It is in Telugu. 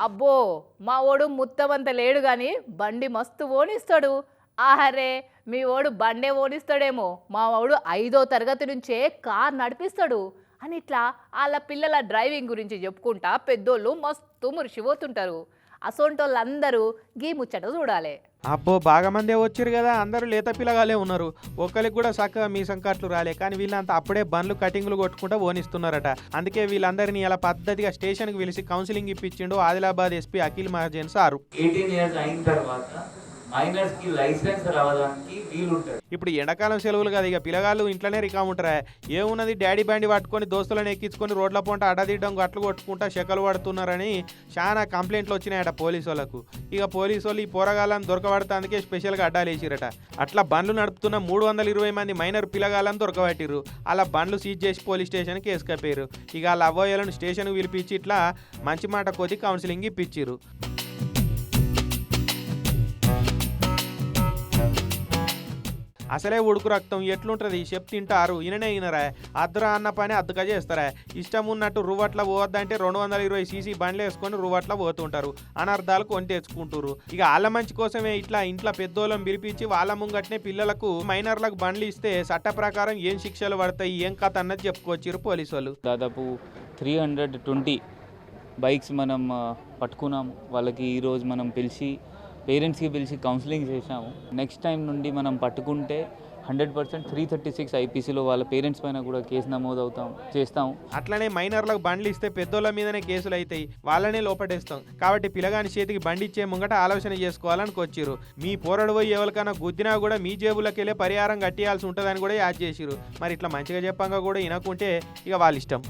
అబ్బో మా ఓడు ముత్తమంత లేడు కానీ బండి మస్తు ఓనిస్తాడు. ఆహరే మీ ఓడు బండే ఓనిస్తాడేమో. మా ఓడు ఐదో తరగతి నుంచే కార్ నడిపిస్తాడు. అని ఇట్లా వాళ్ళ పిల్లల డ్రైవింగ్ గురించి చెప్పుకుంటా పెద్దోళ్ళు మస్తు మురిసిపోతుంటారు. అసోంటోళ్ళందరూ గీ ముచ్చట చూడాలి. అబ్బో బాగా మందే వచ్చారు కదా. అందరూ లేత పిల్లగాలే ఉన్నారు. ఒక్కరికి కూడా చక్కగా మీ సంకట్లు రాలే. కానీ వీళ్ళంతా అప్పుడే బండ్లు కటింగ్లు కొట్టుకుంటూ ఓనిస్తున్నారట. అందుకే వీళ్ళందరినీ ఇలా పద్ధతిగా స్టేషన్కి పిలిచి counselling ఇప్పించిండు Adilabad SP Akhil Mahajan sir. Eighteen years అయిన తర్వాత లైసెన్స్ రావడానికి ఇప్పుడు ఎండాకాలం సెలవులు కదా ఇక పిల్లగాళ్ళు ఇంట్లోనే రికామ్ ఉంటారా ఏమున్నది డాడీ బండి పట్టుకొని దోస్తులను ఎక్కించుకొని రోడ్ల పొంట అడదీయడం గట్లు కొట్టుకుంటా శకలు పడుతున్నారని చాలా కంప్లైంట్లు వచ్చినాయట పోలీసు వాళ్ళకు ఇక పోలీసు వాళ్ళు ఈ పోరగాళ్ళని దొరకబడతానికే స్పెషల్గా అడ్డాలు వేసిరట. అట్లా బండ్లు నడుపుతున్న మూడు వందల ఇరవై మంది మైనర్ పిల్లగాళ్ళని దొరకబట్టిర్రు. అలా బండ్లు సీజ్ చేసి పోలీస్ స్టేషన్కి వేసుకపోయారు ఇక వాళ్ళ అవ్వయ్యలను స్టేషన్కి పిలిపించి ఇట్లా మంచి మాట కొద్ది కౌన్సిలింగ్ ఇప్పించారు అసలే ఉడుకు రక్తం ఎట్లుంటుంది? చెప్ తింటారు. ఈయననే ఈయనరా అద్దరా అన్న పని అద్దగా చేస్తారా. ఇష్టం ఉన్నట్టు రువట్ల పోవద్దంటే రెండు వందల ఇరవై సీసీ బండ్లు వేసుకొని రువట్ల పోతుంటారు. అనర్థాలు కొని తెచ్చుకుంటారు ఇక వాళ్ళ మంచి కోసమే ఇట్లా ఇంట్లో పెద్దోళ్ళం పిలిపించి వాళ్ళ ముంగట్నే పిల్లలకు మైనర్లకు బండ్లు ఇస్తే చట్ట ప్రకారం ఏం శిక్షలు పడతాయి? ఏం కథ అన్నది చెప్పుకొచ్చారు పోలీసు వాళ్ళు దాదాపు త్రీ హండ్రెడ్ ట్వంటీ బైక్స్ మనం పట్టుకున్నాం పట్టుకున్నాము. వాళ్ళకి ఈరోజు మనం పిలిచి పేరెంట్స్కి పిలిచి కౌన్సిలింగ్ చేశాము. నెక్స్ట్ టైం నుండి మనం పట్టుకుంటే hundred percent three thirty six ఐపీసీలో వాళ్ళ పేరెంట్స్ పైన కూడా కేసు నమోదు అవుతాం చేస్తాం. అట్లనే మైనర్లకు బండ్లు ఇస్తే పెద్దోళ్ళ మీదనే కేసులు అవుతాయి. వాళ్ళనే లోపడేస్తాం కాబట్టి పిల్లగాని చేతికి బండి ఇచ్చే ముంగట ఆలోచన చేసుకోవాలని మీ పోరడు పోయి ఎవరికైనా గుద్దినా కూడా మీ జేబులకు వెళ్ళే పరిహారం కట్టియాల్సి ఉంటుందని కూడా యాడ్ చేసిరు మరి ఇట్లా మంచిగా చెప్పంగా కూడా వినకుంటే ఇక వాళ్ళ ఇష్టం.